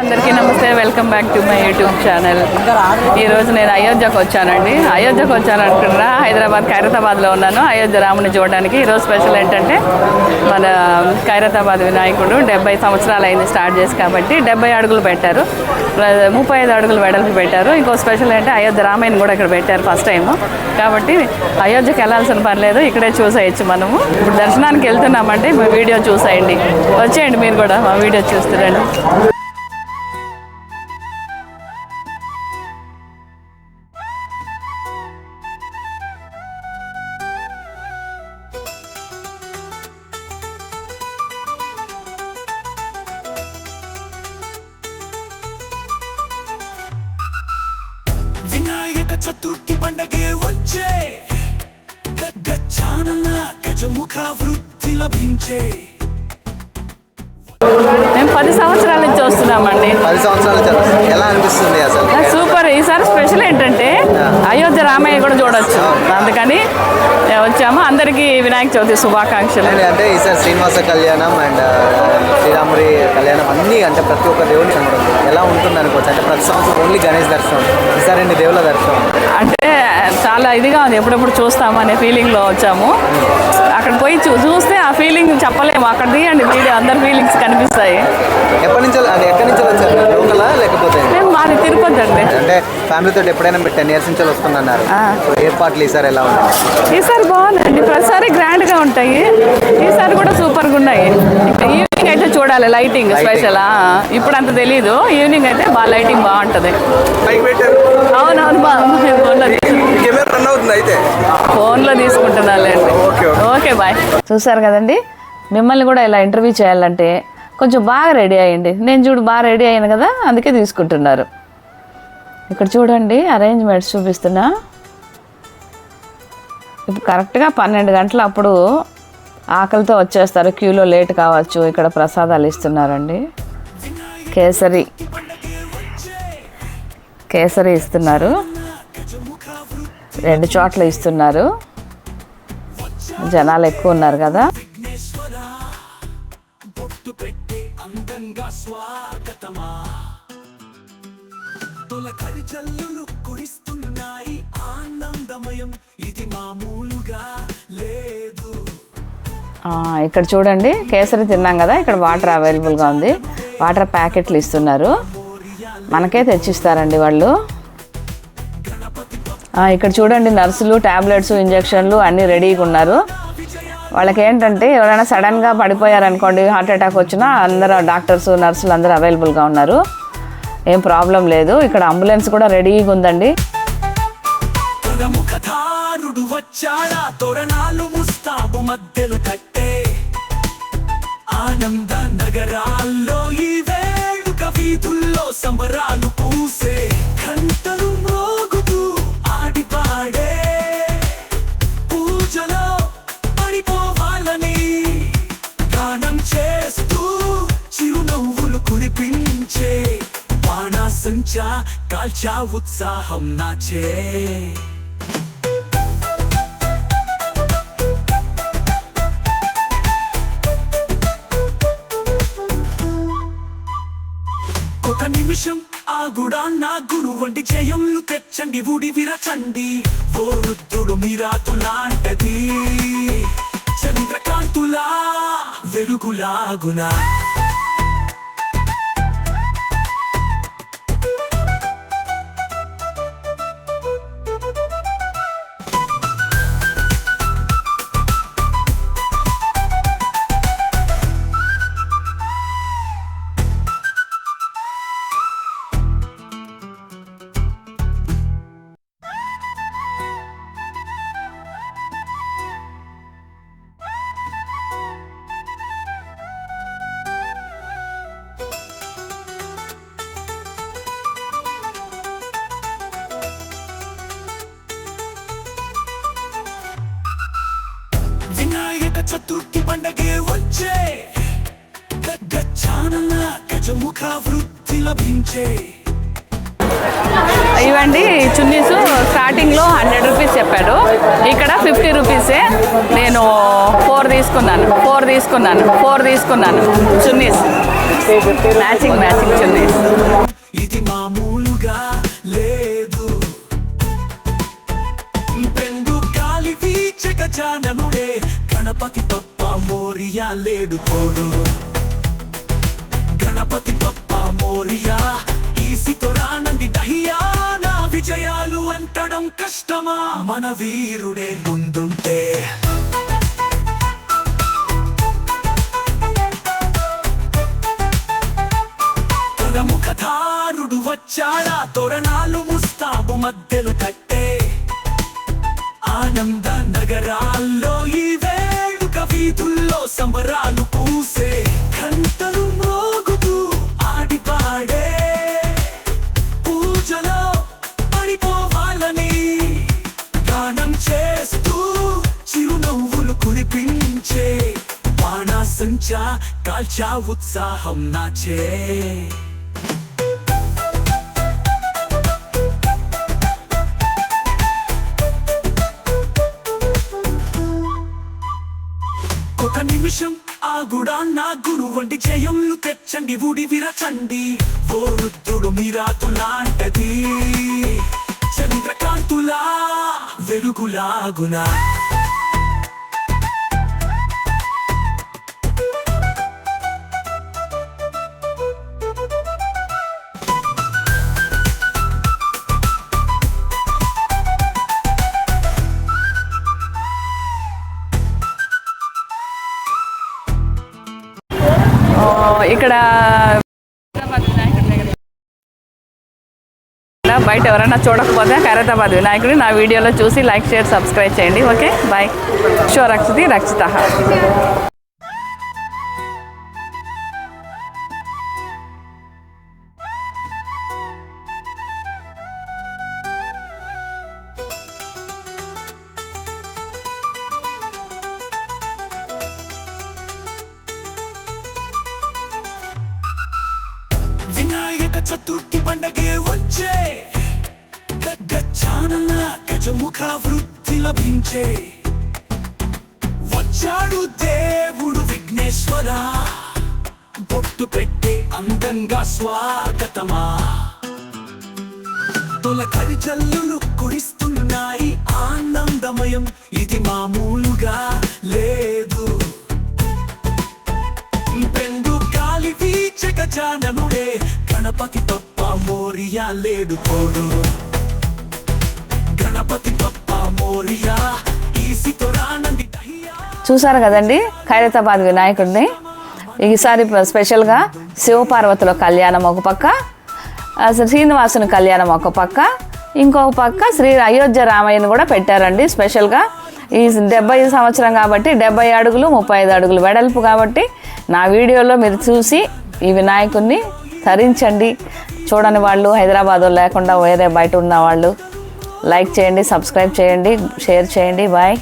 అందరికీ నమస్తే welcome back to my YouTube channel. ఈరోజు నేను అయోధ్యకు వచ్చానండి. అయోధ్యకు వచ్చాను అనుకుంటున్నా హైదరాబాద్ ఖైరతాబాద్లో ఉన్నాను. అయోధ్య రాముని చూడడానికి ఈరోజు స్పెషల్ ఏంటంటే మన ఖైరతాబాద్ వినాయకుడు డెబ్బై సంవత్సరాలు అయింది స్టార్ట్ చేసి కాబట్టి డెబ్బై అడుగులు పెట్టారు. ముప్పై ఐదు అడుగులు వెడల్పు పెట్టారు. ఇంకో స్పెషల్ అంటే అయోధ్య రామాయణ కూడా ఇక్కడ పెట్టారు ఫస్ట్ టైం కాబట్టి అయోధ్యకి వెళ్ళాల్సిన పని లేదు. ఇక్కడే చూసేయచ్చు మనము. ఇప్పుడు దర్శనానికి వెళ్తున్నామంటే వీడియో చూసేయండి. వచ్చేయండి మీరు కూడా మా వీడియో చూస్తుండండి వచ్చే గచ్చానన గజముఖ వృద్ధి లభించే. మేము పది సంవత్సరాల నుంచి వస్తున్నామండి. పది సంవత్సరాలు ఎలా అనిపిస్తుంది అసలు? సూపర్. ఈసారి స్పెషల్ ఏంటంటే అయోధ్య రామయ్య కూడా చూడొచ్చు. అందుకని వచ్చాము. అందరికీ వినాయక చవితి శుభాకాంక్షలు. అంటే ఈసారి శ్రీనివాస కళ్యాణం అండ్ శ్రీరాముడి కళ్యాణం అన్నీ అంటే ప్రతి ఒక్క దేవుని కనబడుతుంది ఎలా ఉంటుంది అనుకోవచ్చు. అంటే ప్రతి సంవత్సరం ఓన్లీ గణేష్ దర్శనం ఈసారి ఎన్ని దేవుల దర్శనం. అంటే చాలా ఇదిగా ఉంది. ఎప్పుడెప్పుడు చూస్తాము అనే ఫీలింగ్లో వచ్చాము. అక్కడ పోయి చూ చూస్తే ఆ ఫీలింగ్ చెప్పలేము. అక్కడ తీయండి వీడియో అందరి ఫీలింగ్స్ కనిపిస్తాయి. ఎప్పటి నుంచి అంటే ఎక్కడి నుంచి వచ్చారు మీరు? లోకలా లేకపోతే మేము మాది తిరుపతి అండి. అంటే ఫ్యామిలీతో ఎప్పుడైనా మీరు టెన్ ఇయర్స్ నుంచి వస్తున్నారు ఏర్పాట్లు ఈసారి ఎలా ఉన్నాయి? ఈసారి బాగుందండి ప్రతిసారి గ్రాండ్గా ఉంటాయి. ఈసారి కూడా సూపర్గా ఉన్నాయి. ఇంకా ఈవినింగ్ అయితే చూడాలి లైటింగ్ స్పెషల్. ఇప్పుడు అంత తెలీదు. ఈవినింగ్ అయితే బాగా లైటింగ్ బాగుంటుంది. అవునవును బాగుంది ఫోన్లో ఓకే. Okay bye. చూసారు కదండి? మిమ్మల్ని కూడా ఇలా ఇంటర్వ్యూ చేయాలంటే కొంచెం బాగా రెడీ అయ్యండి. నేను చూడు బాగా రెడీ అయ్యాను కదా అందుకే తీసుకుంటున్నారు. ఇక్కడ చూడండి అరేంజ్మెంట్స్ చూపిస్తున్నా. ఇప్పుడు కరెక్ట్గా పన్నెండు గంటల అప్పుడు ఆకలితో వచ్చేస్తారు. క్యూలో లేట్ కావచ్చు. ఇక్కడ ప్రసాదాలు ఇస్తున్నారండి. కేసరి. కేసరి ఇస్తున్నారు. రెండు చోట్ల ఇస్తున్నారు. జనాలు ఎక్కువ ఉన్నారు కదా. తొలకరి జల్లులు కురిస్తున్నాయి. ఆనందమయం ఇది మామూలుగా లేదు. ఇక్కడ చూడండి కేసరి తిన్నాం కదా ఇక్కడ వాటర్ అవైలబుల్గా ఉంది. వాటర్ ప్యాకెట్లు ఇస్తున్నారు. మనకే తెచ్చిస్తారండి వాళ్ళు. ఇక్కడ చూడండి నర్సులు ట్యాబ్లెట్స్ ఇంజెక్షన్లు అన్నీ రెడీగా ఉన్నారు. వాళ్ళకి ఏంటంటే ఎవరైనా సడన్గా పడిపోయారనుకోండి హార్ట్ అటాక్ వచ్చినా అందరూ డాక్టర్స్ నర్సులు అందరూ అవైలబుల్గా ఉన్నారు. ఏం ప్రాబ్లం లేదు. ఇక్కడ అంబులెన్స్ కూడా రెడీగా ఉందండి. ప్రముఖధారుడు వచ్చాడా? తోరణాలు ముస్తాబు మధ్యలు కట్టే. ఆనంద నగరాల్లో ఈ వేడుక వీధుల్లో సంబరాలు పూసే. బాణాసంచా కాల్చా ఉత్సాహం నాచే ఒక నిమిషం ఆ గుడా నా గురు వంటి జయములు తెచ్చండి ఊడి విరచండి. ఓ వృద్ధుడు మీరాతులాంటది చంద్రకాంతులా వెలుగులాగునా. చతుర్థి పండగే వచ్చే. గచ్చానన గజముఖ వృద్ధి లభించే. ఇవండి చున్నీసు స్టార్టింగ్లో హండ్రెడ్ రూపీస్ చెప్పాడు. ఇక్కడ ఫిఫ్టీ రూపీసే నేను ఫోర్ తీసుకున్నాను ఫోర్ తీసుకున్నాను ఫోర్ తీసుకున్నాను. చున్నీస్. Matching matching chunnis. ఇది మామూలుగా లేదు. గణపతి పప్ప మోరియా లేడు పోడు గణపతి పప్ప మోరియా ఈసితో రానంది దహియా నా విజయాలు అంటడం కష్టమా? మన వీరుడే ముందుంటే. ముఖధారుడు వచ్చాడా? తోరణాలు ముస్తాబు మధ్యలు కట్టే ఆనంద నగరాల్లో ఈ వీధుల్లో పూసే గంటలు మోగుతూ ఆడి పాడే పూజలో పడిపోవాలని గానం చేస్తూ చిరునవ్వులు కురిపించే బాణాసంచా కాల్చా ఉత్సాహం నాచే. ఒక నిమిషం ఆగుడా నా వంటి జయములు తెచ్చండి ఉడి విరచండి. ఓ రుద్రుడు మీరాతులాంటది చంద్రకాంతులా వెలుగులాగునా. ఇక్కడ బయట ఎవరైనా చూడకపోతే ఖైరతాబాద్ వినాయకుడి నా వీడియోలో చూసి లైక్ షేర్ సబ్స్క్రైబ్ చేయండి. ఓకే? బాయ్. షో రక్షితి రక్షిత. వినాయక పండగే వచ్చే. గచ్చానన్న గజముఖ వృద్ధి లభించే. వచ్చాడు దేవుడు విఘ్నేశ్వర. బొట్టు పెట్టి అందంగా స్వాగతమా. తొలకరి జల్లులు కురిస్తున్నాయి ఆనందమయం. ఇది మామూలుగా లేదు. పెండు గాలి వీచక జానముడే గణపతి తప్ప మోరియా లేడు పోడు గణపతి తప్ప మోరియా ఈసితో రానంది చూసారు కదండి ఖైరతాబాద్ వినాయకుడిని. ఈసారి స్పెషల్గా శివపార్వతుల కళ్యాణం ఒక పక్క అసలు శ్రీనివాసుని కళ్యాణం ఒక పక్క ఇంకొక పక్క శ్రీ అయోధ్య రామయ్యను కూడా పెట్టారండి స్పెషల్గా. ఈ డెబ్బై సంవత్సరం కాబట్టి డెబ్బై అడుగులు ముప్పై ఐదు అడుగులు వెడల్పు కాబట్టి నా వీడియోలో మీరు చూసి ఈ వినాయకుడిని తరించండి. చూడని వాళ్ళు హైదరాబాద్ లేకుండా వేరే బయట ఉన్న వాళ్ళు లైక్ చేయండి సబ్స్క్రైబ్ చేయండి షేర్ చేయండి. బాయ్.